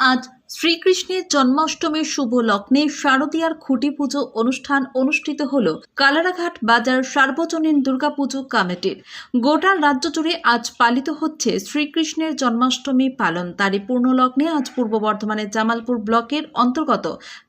আজ শ্রীকৃষ্ণের জন্মাষ্টমীর শুভ লগ্নে শারদীয়ার খুঁটি পুজো অনুষ্ঠান অনুষ্ঠিত হল কালারাঘাট বাজার সার্বজনীন দুর্গাপুজো কমিটির। গোটা রাজ্য জুড়ে আজ পালিত হচ্ছে শ্রীকৃষ্ণের জন্মাষ্টমী পালন। তারই পূর্ণ লগ্নে আজ পূর্ব বর্ধমানের জামালপুর ব্লকের অন্তর্গত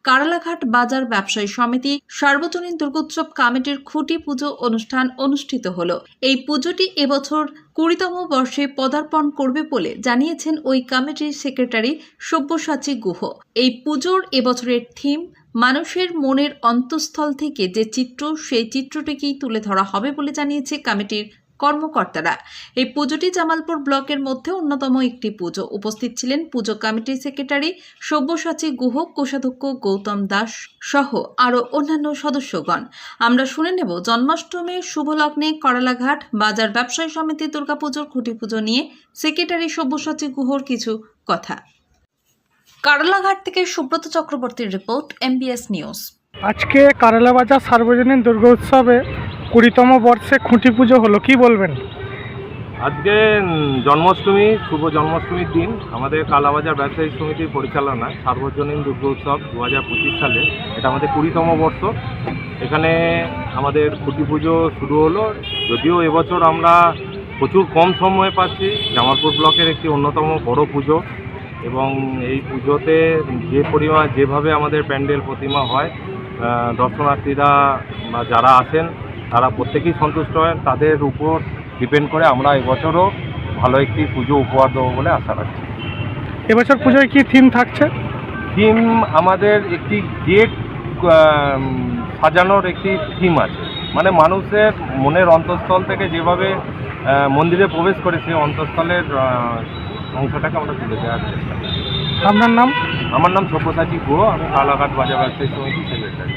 কারালাঘাট বাজার ব্যবসায়ী সমিতি সার্বজনীন দুর্গোৎসব কমিটির খুঁটি পুজো অনুষ্ঠান অনুষ্ঠিত হল। এই পুজোটি এবছর কুড়িতম বর্ষে পদার্পণ করবে বলে জানিয়েছেন ওই কমিটির সেক্রেটারি সব্যসাচী গুহ। এই পুজোর এবছরের থিম মানুষের মনের অন্তঃস্থল থেকে যে চিত্র, সেই চিত্রটিকেই তুলে ধরা হবে বলে জানিয়েছে কমিটির কর্মকর্তারা। এই পুজোটি জামালপুর ব্লকের মধ্যে অন্যতম একটি পুজো। উপস্থিত ছিলেন পুজো কমিটির সেক্রেটারি সব্যসাচী গুহ, কোষাধ্যক্ষ গৌতম দাস সহ আরও অন্যান্য সদস্যগণ। আমরা শুনে নেব জন্মাষ্টমীর শুভলগ্নে করালাঘাট বাজার ব্যবসায়ী সমিতি, দুর্গাপুজোর খুঁটি পুজো নিয়ে সেক্রেটারি সব্যসাচী গুহর কিছু কথা। করলাঘাট থেকে সুব্রত চক্রবর্তীর রিপোর্ট এমবিএস নিউজ আজকে কারেলাবাজার সার্বজনীন দুর্গা উৎসবে কুড়িতম বর্ষে খুঁটি পুজো হলো কি বলবেন? আজকে জন্মাষ্টমী শুভ জন্মাষ্টমীর দিন। আমাদের কালাবাজার ব্যবসায়ী সমিতির পরিচালনায় সার্বজনীন দুর্গা উৎসব দু হাজার পঁচিশ সালে। এটা আমাদের কুড়িতম বর্ষ। এখানে আমাদের খুঁটি পুজো শুরু হলো। যদিও এবছর আমরা প্রচুর কম সময় পাচ্ছি জামালপুর ব্লকের একটি অন্যতম বড় পুজো। এবং এই পুজোতে যে পরিমাণ যেভাবে আমাদের প্যান্ডেল প্রতিমা হয় দর্শনার্থীরা বা যারা আসেন তারা প্রত্যেকেই সন্তুষ্ট হয় তাদের উপর ডিপেন্ড করে আমরা এবছরও ভালো একটি পুজো উপহার দেবো বলে আশা রাখছি। এবছর পুজোয় কি থিম থাকছে? থিম আমাদের একটি গেট সাজানোর একটি থিম আছে। মানে মানুষের মনের অন্তঃস্থল থেকে যেভাবে মন্দিরে প্রবেশ করে সেই অন্তঃস্থলের অংশটাকে আমরা তুলে দেওয়ার চেষ্টা করি। আপনার নাম আমার নাম সব্যসাচী গো আমি কালাঘাট বাজার ব্যবসায়ী সমিতি সেক্রেটারি